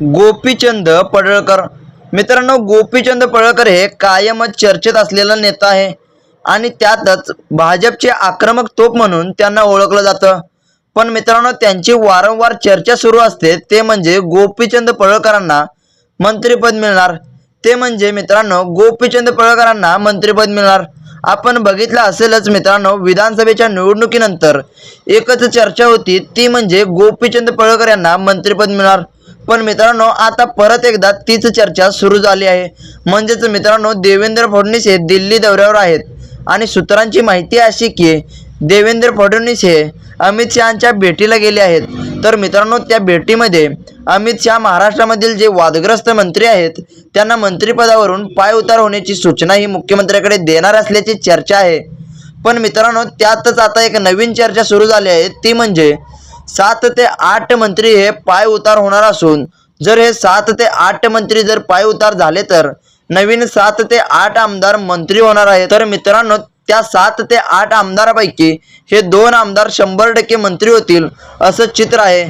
गोपीचंद पडळकर. मित्रांनो गोपीचंद पडळकर हे कायमच चर्चेत असलेला नेता आहे आणि त्यातच भाजपचे आक्रमक तोप म्हणून त्यांना ओळखलं जातं. पण मित्रांनो त्यांची वारंवार चर्चा सुरू असते ते म्हणजे गोपीचंद पडळकरांना मंत्रिपद मिळणार. ते म्हणजे मित्रांनो गोपीचंद पडळकरांना मंत्रिपद मिळणार. आपण बघितलं असेलच मित्रांनो विधानसभेच्या निवडणुकीनंतर एकच चर्चा होती ती म्हणजे गोपीचंद पडळकर यांना मंत्रिपद मिळणार. पण मित्रांनो आता परत एकदा तीच चर्चा सुरू झाली आहे. म्हणजेच मित्रांनो देवेंद्र फडणवीस हे दिल्ली दौऱ्यावर आहेत. आणि सूत्रांची माहिती अशी की देवेंद्र फडणवीस हे अमित शहाच्या भेटीला गेले आहेत. तर मित्रांनो त्या भेटीमध्ये अमित शहा महाराष्ट्रामधील जे वादग्रस्त मंत्री आहेत त्यांना मंत्रिपदावरून पाय उतार होण्याची सूचना ही मुख्यमंत्र्याकडे देणार असल्याची चर्चा आहे. पण मित्रांनो त्यातच आता एक नवीन चर्चा सुरू झाली आहे. ती म्हणजे सात ते आठ मंत्री हे पाय उतार होणार असून जर हे सात ते आठ मंत्री जर पाय उतार झाले तर नवीन सात ते आठ आमदार मंत्री होणार आहेत. तर मित्रांनो त्या सात ते आठ आमदारापैकी हे दोन आमदार शंभर टक्के मंत्री होतील असं चित्र आहे.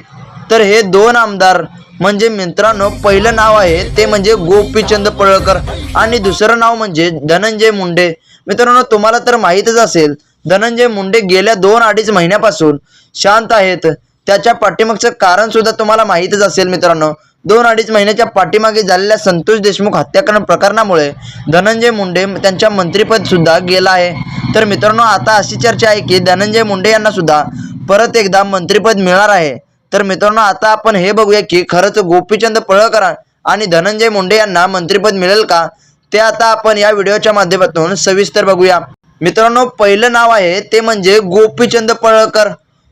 तर हे दोन आमदार म्हणजे मित्रांनो पहिलं नाव आहे ते म्हणजे गोपीचंद पळळकर आणि दुसरं नाव म्हणजे धनंजय मुंडे. मित्रांनो तुम्हाला तर माहीतच असेल धनंजय मुंडे गेल्या दोन अडीच महिन्यापासून शांत आहेत. त्याच्या पाठीमागचं कारण सुद्धा तुम्हाला माहीतच असेल मित्रांनो. दोन अडीच महिन्याच्या पाठीमागे झालेल्या संतोष देशमुख हत्याकांड प्रकरणामुळे धनंजय मुंडे त्यांच्या मंत्रिपद सुद्धा गेला आहे. तर मित्रांनो आता अशी चर्चा आहे की धनंजय मुंडे यांना सुद्धा परत एकदा मंत्रिपद मिळणार आहे. तर मित्रांनो आता आपण हे बघूया की खरंच गोपीचंद पळकर आणि धनंजय मुंडे यांना मंत्रिपद मिळेल का? ते आता आपण या व्हिडिओच्या माध्यमातून सविस्तर बघूया. मित्रांनो पहिलं नाव आहे ते म्हणजे गोपीचंद पळकर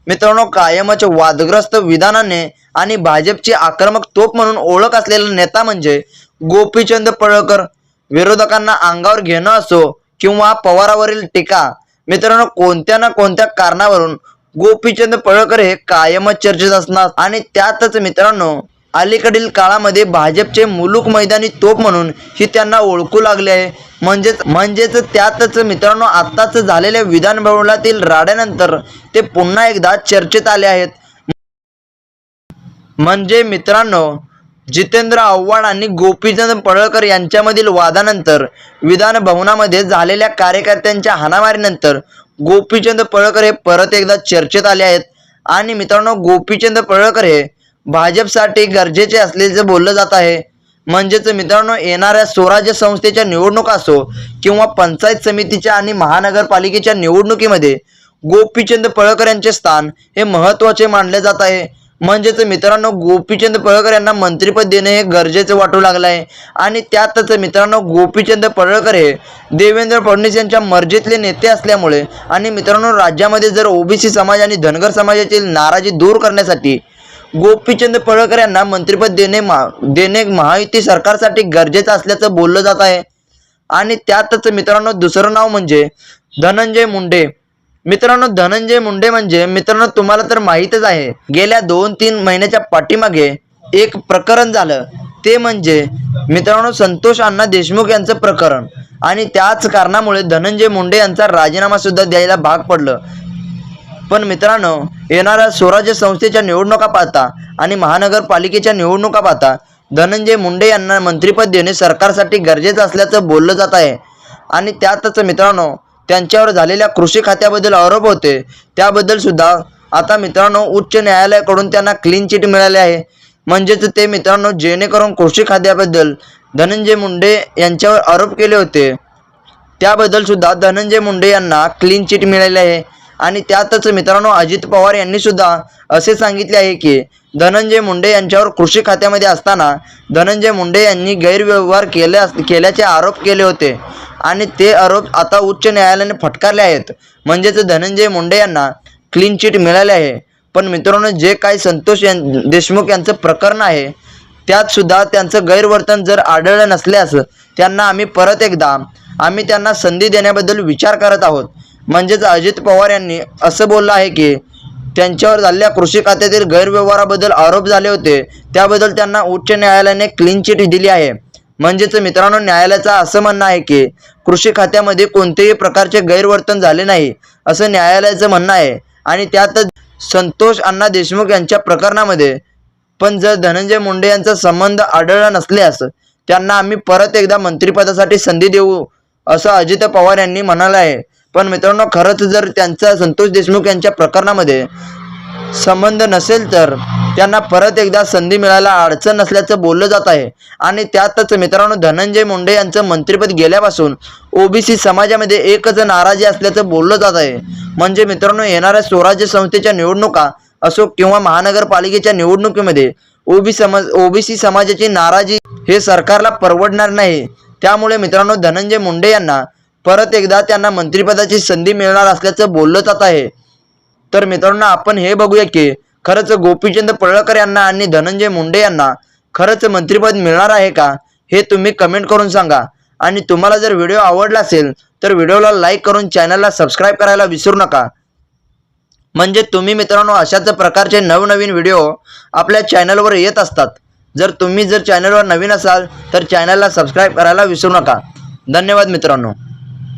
मित्रांनो कायमच वादग्रस्त विधानाने आणि भाजपची आक्रमक तोप म्हणून ओळख असलेला नेता म्हणजे गोपीचंद पळकर विरोधकांना अंगावर घेणं असो किंवा पवारावरील टीका मित्रांनो कोणत्या ना कोणत्या कारणावरून गोपीचंद पळकर हे कायमच चर्चेत असणार. आणि त्यातच मित्रांनो अलीकडील काळामध्ये भाजपचे मुलूक मैदानी तोप म्हणून ही त्यांना ओळखू लागले आहे. म्हणजेच म्हणजेच त्यातच मित्रांनो आत्ताच झालेल्या विधानभवनातील राड्यानंतर ते पुन्हा एकदा चर्चेत आले आहेत. म्हणजे मित्रांनो जितेंद्र आव्हाड आणि गोपीचंद पडळकर यांच्यामधील वादानंतर विधान भवनामध्ये झालेल्या कार्यकर्त्यांच्या हाणामारीनंतर गोपीचंद पडळकर हे परत एकदा चर्चेत आले आहेत. आणि मित्रांनो गोपीचंद पडळकर हे भाजपसाठी गरजेचे असल्याचं बोललं जात आहे म्हणजेच मित्रांनो येणाऱ्या स्वराज्य संस्थेच्या निवडणुका असो किंवा पंचायत समितीच्या आणि महानगरपालिकेच्या निवडणुकीमध्ये गोपीचंद पळकर यांचे स्थान हे महत्त्वाचे मानले जात आहे. म्हणजेच मित्रांनो गोपीचंद पळकर यांना मंत्रिपद देणे हे गरजेचं वाटू लागलं आहे आणि त्यातच मित्रांनो गोपीचंद पळकर हे देवेंद्र फडणवीस यांच्या मर्जीतले नेते असल्यामुळे आणि मित्रांनो राज्यामध्ये जर ओबीसी समाज आणि धनगर समाजातील नाराजी दूर करण्यासाठी गोपीचंद पळकर यांना मंत्रिपद देणे देणे महायुती सरकारसाठी गरजेचं असल्याचं बोललं जात आहे. आणि त्यातच मित्रांनो दुसरं नाव म्हणजे धनंजय मुंडे. मित्रांनो धनंजय मुंडे म्हणजे मित्रांनो तुम्हाला तर माहीतच आहे गेल्या दोन तीन महिन्याच्या पाठीमागे एक प्रकरण झालं. ते म्हणजे मित्रांनो संतोष अण्णा देशमुख यांचं प्रकरण. आणि त्याच कारणामुळे धनंजय मुंडे यांचा राजीनामा सुद्धा द्यायला भाग पडलं. पण मित्रांनो येणाऱ्या स्वराज्य संस्थेच्या निवडणुका पाहता आणि महानगरपालिकेच्या निवडणुका पाहता धनंजय मुंडे यांना मंत्रिपद देणे सरकारसाठी गरजेचं असल्याचं बोललं जात आहे. आणि त्यातच मित्रांनो त्यांच्यावर झालेल्या कृषी खात्याबद्दल आरोप होते. त्याबद्दल सुद्धा आता मित्रांनो उच्च न्यायालयाकडून त्यांना क्लीन चिट मिळाली आहे. म्हणजेच ते मित्रांनो जेणेकरून कृषी खात्याबद्दल धनंजय मुंडे यांच्यावर आरोप केले होते. त्याबद्दल सुद्धा धनंजय मुंडे यांना क्लीन चिट मिळाली आहे. आणि त्यातच मित्रांनो अजित पवार यांनी सुद्धा असे सांगितले आहे की धनंजय मुंडे यांच्यावर कृषी खात्यामध्ये असताना धनंजय मुंडे यांनी गैरव्यवहार केले केल्याचे आरोप केले होते. आणि ते आरोप आता उच्च न्यायालयाने फटकारले आहेत. म्हणजेच धनंजय मुंडे यांना क्लीन चिट मिळाले आहे. पण मित्रांनो जे काही संतोष यां देशमुख यांचं प्रकरण आहे त्यात सुद्धा त्यांचं गैरवर्तन जर आढळलं नसल्यास त्यांना आम्ही परत एकदा आम्ही त्यांना संधी देण्याबद्दल विचार करत आहोत. म्हणजेच अजित पवार यांनी असं बोललं आहे की त्यांच्यावर झालेल्या कृषी खात्यातील गैरव्यवहाराबद्दल आरोप झाले होते. त्याबद्दल त्यांना उच्च न्यायालयाने क्लीन चिट दिली आहे. म्हणजेच मित्रांनो न्यायालयाचं असं म्हणणं आहे की कृषी खात्यामध्ये कोणतेही प्रकारचे गैरवर्तन झाले नाही असं न्यायालयाचं म्हणणं आहे. आणि त्यातच संतोष अण्णा देशमुख यांच्या प्रकरणामध्ये पण जर धनंजय मुंडे यांचा संबंध आढळला नसल्यास त्यांना आम्ही परत एकदा मंत्रिपदासाठी संधी देऊ असं अजित पवार यांनी म्हणालं आहे. पण मित्रांनो खरंच जर त्यांचा संतोष देशमुख यांच्या प्रकरणामध्ये संबंध नसेल तर त्यांना परत एकदा संधी मिळायला अडचण नसल्याचं बोललं जात आहे. आणि त्यातच मित्रांनो धनंजय मुंडे यांचं मंत्रिपद गेल्यापासून ओबीसी समाजामध्ये एकच नाराजी असल्याचं बोललं जात आहे. म्हणजे मित्रांनो येणाऱ्या स्वराज्य संस्थेच्या निवडणुका असो किंवा महानगरपालिकेच्या निवडणुकीमध्ये ओबी समाज ओबीसी समाजाची नाराजी हे सरकारला परवडणार नाही. त्यामुळे मित्रांनो धनंजय मुंडे यांना परत एकदा त्यांना मंत्रिपदाची संधी मिळणार असल्याचं बोललं जात आहे. तर मित्रांनो आपण हे बघूया की खरंच गोपीचंद पळळकर यांना आणि धनंजय मुंडे यांना खरंच मंत्रिपद मिळणार आहे का हे तुम्ही कमेंट करून सांगा. आणि तुम्हाला जर व्हिडिओ आवडला असेल तर व्हिडिओला लाईक करून चॅनलला सबस्क्राईब करायला विसरू नका. म्हणजे तुम्ही मित्रांनो अशाच प्रकारचे नवनवीन व्हिडिओ आपल्या चॅनलवर येत असतात. जर तुम्ही जर चॅनलवर नवीन असाल तर चॅनलला सबस्क्राईब करायला विसरू नका. धन्यवाद मित्रांनो.